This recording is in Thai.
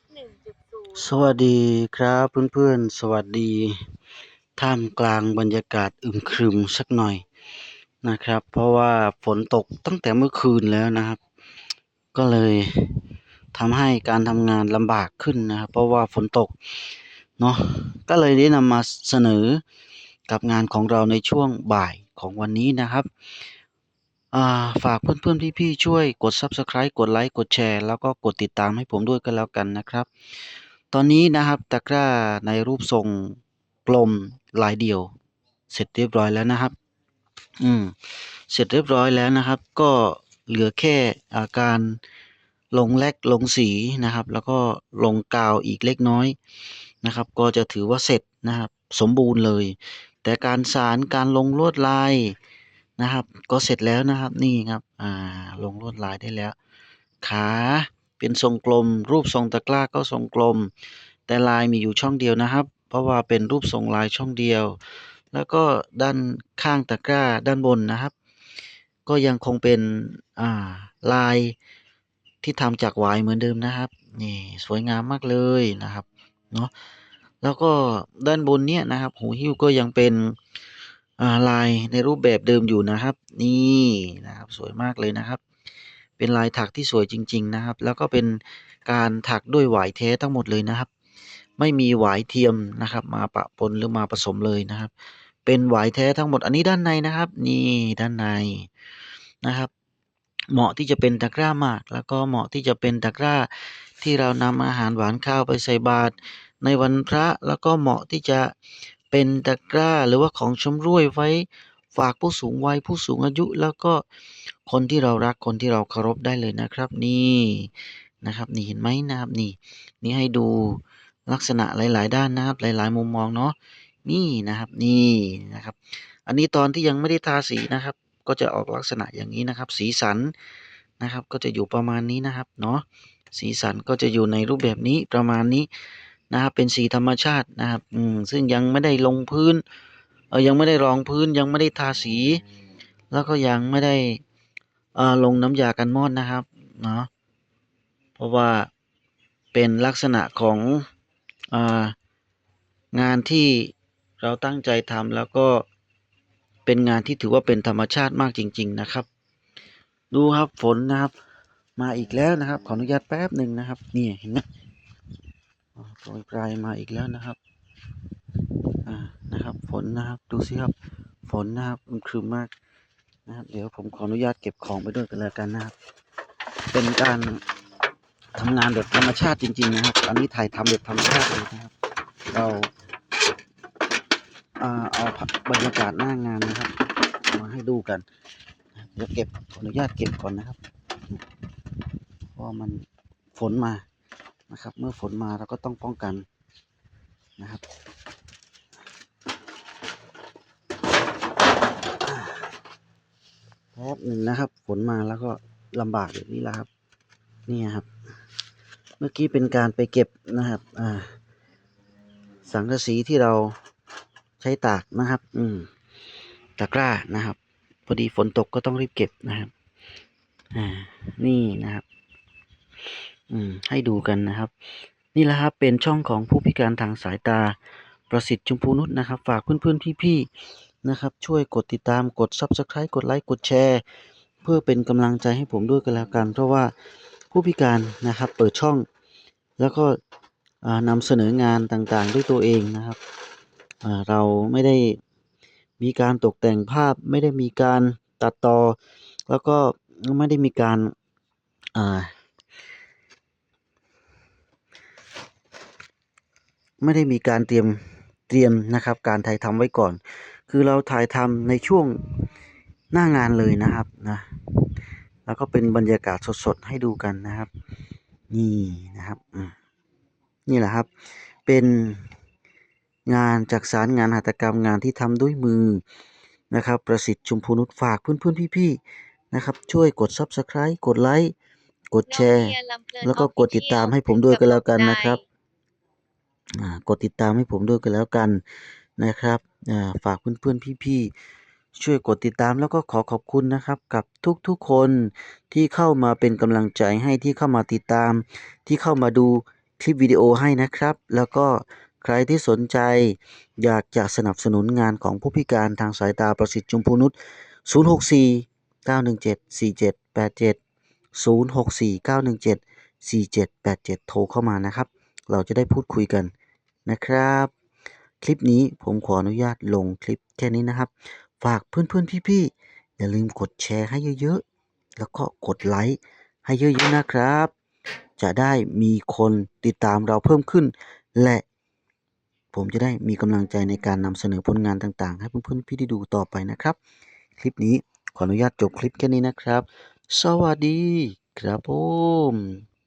x หนึ่งจุดศูนย์สวัสดีครับเพื่อนๆ สวัสดี ท่ามกลางบรรยากาศอึมครึมสักหน่อยนะครับ เพราะว่าฝนตกตั้งแต่เมื่อคืนแล้วนะครับ ก็เลยทำให้การทำงานลำบากขึ้นนะครับ เพราะว่าฝนตกเนาะก็เลยได้นำมาเสนอกับงานของเราในช่วงบ่ายของวันนี้นะครับ อ่า ฝากเพื่อน ๆ พี่ ๆ ช่วยกด Subscribe กดไลค์กดแชร์ แล้วก็กดติดตามให้ผมด้วยกันแล้วกันนะครับ ตอนนี้นะครับตะกร้าในรูปทรงกลมลายเดี่ยว เสร็จเรียบร้อยแล้วนะครับ อืม เสร็จเรียบร้อยแล้วนะครับ ก็เหลือแค่อาการลงแลกลงสีนะครับ แล้วก็ลงกาวอีกเล็กน้อยนะครับ ก็จะถือว่าเสร็จนะครับ สมบูรณ์เลย แต่การสารการลงลวดลาย นะครับ ก็เสร็จแล้วนะครับนี่ครับอ่าลงลวดลายได้แล้ว ขาเป็นทรงกลม รูปทรงตะกร้าก็ทรงกลม แต่ลายมีอยู่ช่องเดียวนะครับ เพราะว่าเป็นรูปทรงลายช่องเดียว แล้วก็ด้านข้างตะกร้าด้านบนนะครับ ก็ยังคงเป็นอ่าลายที่ทำจากหวายเหมือนเดิมนะครับนี่สวยงามมากเลยนะครับเนาะแล้วก็ด้านบนเนี่ยนะครับ หูหิ้วก็ยังเป็น อ่า ลายในรูปแบบเดิมอยู่นะครับ นี่นะครับ สวยมากเลยนะครับ เป็นลายถักที่สวยจริง ๆ นะครับ แล้วก็เป็นการถักด้วยหวายแท้ทั้งหมดเลยนะครับ ไม่มีหวายเทียมนะครับ มาปะปนหรือมาผสมเลยนะครับ เป็นหวายแท้ทั้งหมด อันนี้ด้านในนะครับ นี่ด้านในนะครับ เหมาะที่จะเป็นตะกร้ามาก แล้วก็เหมาะที่จะเป็นตะกร้าที่เรานำอาหารหวานข้าวไปใส่บาตรในวันพระแล้วก็เหมาะที่จะ เป็นตะกร้าหรือว่าของชำรวยไว้ฝากผู้สูงวัยผู้สูงอายุ แล้วก็คนที่เรารักคนที่เราเคารพได้เลยนะครับนี่นะครับนี่เห็นไหมนะครับนี่ นี่ให้ดูลักษณะหลาย ๆ ด้านนะครับหลาย ๆ มุมมองเนาะนี่นะครับนี่นะครับ อันนี้ตอนที่ยังไม่ได้ทาสีนะครับ ก็จะออกลักษณะอย่างนี้นะครับ สีสันนะครับ ก็จะอยู่ประมาณนี้นะครับเนาะสีสันก็จะอยู่ในรูปแบบนี้ประมาณนี้ นะครับเป็นสีธรรมชาตินะครับอืมซึ่งยังไม่ได้ลงพื้นเออยังไม่ได้รองพื้นยังไม่ได้ทาสี แล้วก็ยังไม่ได้เอ่อลงน้ำยากันมอดนะครับเนาะเพราะว่าเป็นลักษณะของอ่างานที่เราตั้งใจทำแล้วก็เป็นงานที่ถือว่าเป็นธรรมชาติมากจริง ๆนะครับ ดูครับฝนนะครับ มาอีกแล้วนะครับ ขออนุญาตแป๊บหนึ่งนะครับ นี่เห็นไหม โปรยปลายมาอีกแล้วนะครับอ่านะครับ ฝนนะครับดูสิครับ ฝนนะครับครึมมากนะครับ เดี๋ยวผมขออนุญาตเก็บของไปด้วยกันแล้วกันนะครับ เป็นการทำงานแบบธรรมชาติจริง ๆ นะครับ อันนี้ถ่ายทำแบบธรรมชาติเลยนะครับ เราอ่าเอาบรรยากาศหน้างานนะครับ มาให้ดูกัน เดี๋ยวเก็บขออนุญาตเก็บก่อนนะครับ เพราะมันฝนมา นะครับ เมื่อฝนมาเราก็ต้องป้องกันนะครับแป๊บหนึ่งนะครับ ฝนมาแล้วก็ลำบากแบบนี้แหละครับนี่ครับ เมื่อกี้เป็นการไปเก็บนะครับ อ่า สังกะสีที่เราใช้ตากนะครับ อืมตะกร้านะครับ พอดีฝนตกก็ต้องรีบเก็บนะครับ อ่า นี่นะครับ อืมให้ดูกันนะครับ นี่แหละครับเป็นช่องของผู้พิการทางสายตาประสิทธิ์ชมพูนุชนะครับ ฝากเพื่อนๆพี่ๆนะครับ ช่วยกดติดตามกด subscribe กดไลค์กดแชร์เพื่อเป็นกำลังใจให้ผมด้วยกันแล้วกัน เพราะว่าผู้พิการนะครับเปิดช่อง แล้วก็อ่านำเสนองานต่างๆ ด้วยตัวเองนะครับเราไม่ได้มีการตกแต่งภาพไม่ได้มีการตัดต่อ แล้วก็ไม่ได้มีการอ่า ไม่ได้มีการเตรียมเตรียมนะครับ การถ่ายทำไว้ก่อน คือเราถ่ายทำในช่วงหน้างานเลยนะครับนะแล้วก็เป็นบรรยากาศสดๆให้ดูกันนะครับ นี่นะครับอืมนี่แหละครับ เป็นงานจักสารงานหัตถกรรมงานที่ทำด้วยมือนะครับ ประสิทธิ์ชุมพูนุชฝากเพื่อนๆพี่ๆนะครับ ช่วยกด subscribe กดไลค์กดแชร์ แล้วก็กดติดตามให้ผมด้วยกันแล้วกันนะครับอ่า กดติดตามให้ผมด้วยกันแล้วกันนะครับฝากเพื่อนๆพี่ๆช่วยกดติดตามแล้วก็ขอขอบคุณนะครับกับทุกๆคนที่เข้ามาเป็นกำลังใจให้ที่เข้ามาติดตาม ที่เข้ามาดูคลิปวิดีโอให้นะครับ แล้วก็ใครที่สนใจอยากจะสนับสนุนงานของผู้พิการทางสายตาประสิทธิ์จุมพูนุช064 917 4787 064 917 4787 โทรเข้ามานะครับ เราจะได้พูดคุยกัน นะครับ คลิปนี้ผมขออนุญาตลงคลิปแค่นี้นะครับ ฝากเพื่อนๆพี่ๆอย่าลืมกดแชร์ให้เยอะๆ แล้วก็กดไลค์ให้เยอะๆนะครับ จะได้มีคนติดตามเราเพิ่มขึ้น และผมจะได้มีกำลังใจในการนำเสนอผลงานต่างๆ ให้เพื่อนๆพี่ได้ดูต่อไปนะครับ คลิปนี้ขออนุญาตจบคลิปแค่นี้นะครับ สวัสดีครับผม